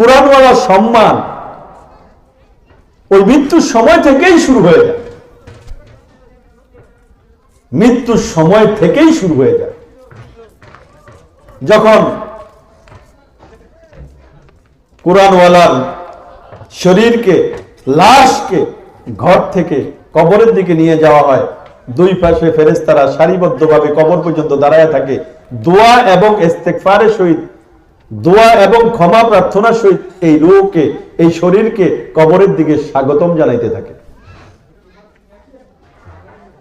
কোরআনওয়ালা সম্মান ওই মৃত্যুর সময় থেকেই শুরু হয়ে যায়। মৃত্যুর সময় থেকেই শুরু হয়ে যায়। যখন কোরআনওয়ালার শরীরকে, লাশকে ঘর থেকে কবরের দিকে নিয়ে যাওয়া হয়, দুই পাশে ফেরেস্তারা সারিবদ্ধভাবে কবর পর্যন্ত দাঁড়ায় থাকে, দোয়া এবং ইস্তেকফারের সহিত দোয়া এবং ক্ষমা প্রার্থনার সহিত এই রূহকে এই শরীরকে কবরের দিকে স্বাগতম জানাইতে থাকে।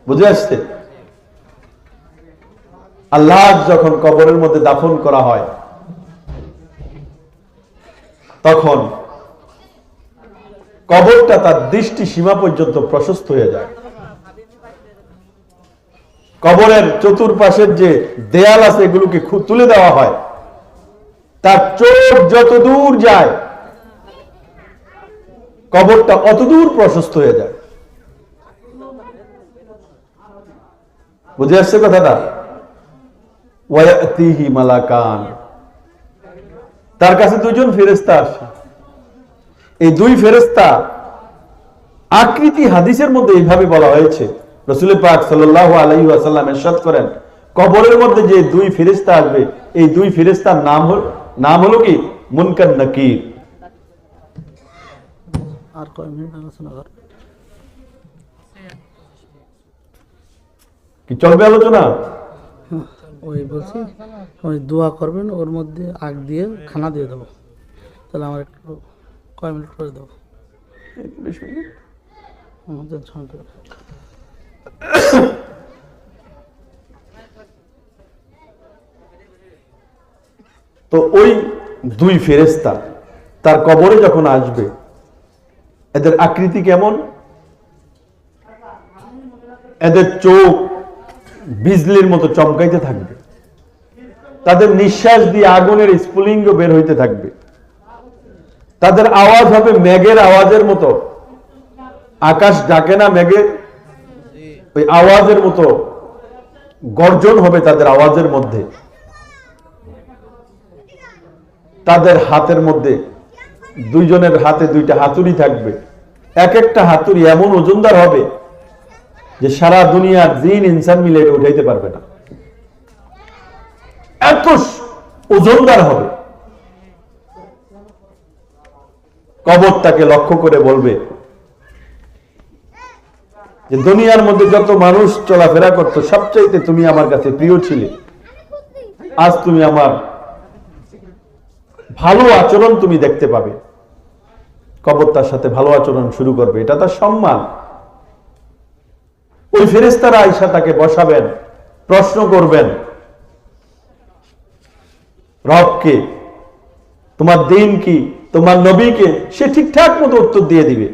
বুঝে আসছে? আল্লাহ যখন কবরের মধ্যে দাফন করা হয়, তখন কবরটা তার দৃষ্টি সীমা পর্যন্ত প্রশস্ত হয়ে যায়। কবরের চতুর্পাশের যে দেয়াল আছে, এগুলোকে তুলে দেওয়া হয়। তার চোখ যত দূর যায়, কবরটা অত দূর প্রশস্ত হয়ে যায়। বুঝে আসছে কথাটা? মালাকান। তার কাছে দুজন ফেরেস্তা আসে। এই দুই ফেরেস্তা আকৃতি হাদিসের মধ্যে এইভাবে বলা হয়েছে। রসুল পাক সাল্লাহ আলাইহি আসাল্লাম এরশাদ করেন, কবরের মধ্যে যে দুই ফেরেস্তা আসবে, এই দুই ফেরেস্তার নাম হল নাম হলো কি? মুনকার নাকির। আর কয় মিনিট আলোচনা কি চলবে আলোচনা? ওই বলছি ওই দোয়া করবেন ওর মধ্যে আগ দিয়ে খানা দিয়ে দেবো। তাহলে আমার একটু কয় মিনিট করে দেবো? আমাদের সময় তো ওই দুই ফেরেস্তা তার কবরে যখন আসবে, এদের আকৃতি কেমন? এদের চোখ বিজলির মতো চমকাইতে থাকবে। তাদের নিঃশ্বাস দিয়ে আগুনের স্ফুলিঙ্গ বের হইতে থাকবে। তাদের আওয়াজ হবে মেঘের আওয়াজের মতো। আকাশ ডাকে না মেঘের ওই আওয়াজের মতো গর্জন হবে তাদের আওয়াজের মধ্যে। তাদের হাতের মধ্যে দুইজনের হাতে দুইটা হাতুড়ি থাকবে। এক একটা হাতুড়ি এমন ওজনদার হবে যে সারা দুনিয়ার জিন ইনসান মিলে এটা উঠাইতে পারবে না। এত ওজনদার হবে। কবর তাকে লক্ষ্য করে বলবে যে দুনিয়ার মধ্যে যত মানুষ চলাফেরা করতো, সবচাইতে তুমি আমার কাছে প্রিয় ছিলে। আজ তুমি আমার ভালো আচরণ তুমি দেখতে পাবে। কবর তার সাথে ভালো আচরণ শুরু করবে। এটা তার সম্মান। ওই ফেরেস্তারা আইসা তাকে বসাবেন, প্রশ্ন করবেন, রবকে, তোমার দিন কি? তোমার নবীকে? সে ঠিকঠাক মতো উত্তর দিয়ে দিবে।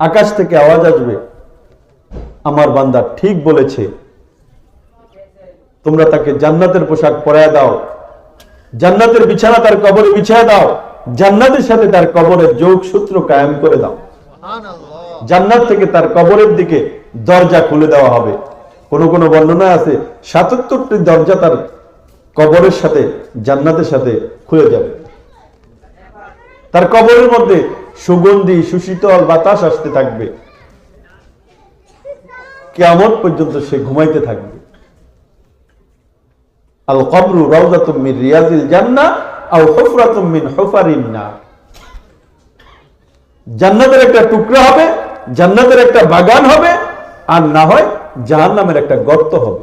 আকাশ থেকে আওয়াজ আসবে, আমার বান্দা ঠিক বলেছে। তোমরা তাকে জান্নাতের পোশাক পরায় দাও। জান্নাতের বিছানা তার কবরে বিছায় দাও। জান্নাতের সাথে তার কবরের যোগ সূত্র কায়েম করে দাও। জান্নাত থেকে তার কবরের দিকে দরজা খুলে দেওয়া হবে। কোন কোন বর্ণনা আছে সাতাত্তরটি দরজা তার কবরের সাথে জান্নাতের সাথে খুলে যাবে। তার কবরের মধ্যে সুগন্ধি সুশীতল বাতাস আসতে থাকবে। কেমন পর্যন্ত সে ঘুমাইতে থাকবে। আল কবরু রাউজাতুম রিয়াজিল জান্নাহ আও হুফরাতুম মিন হুফারিন জান্নাতের একটা টুকরা হবে, জান্নাতের একটা বাগান হবে, আর না হয় জাহান্নামের একটা গর্ত হবে।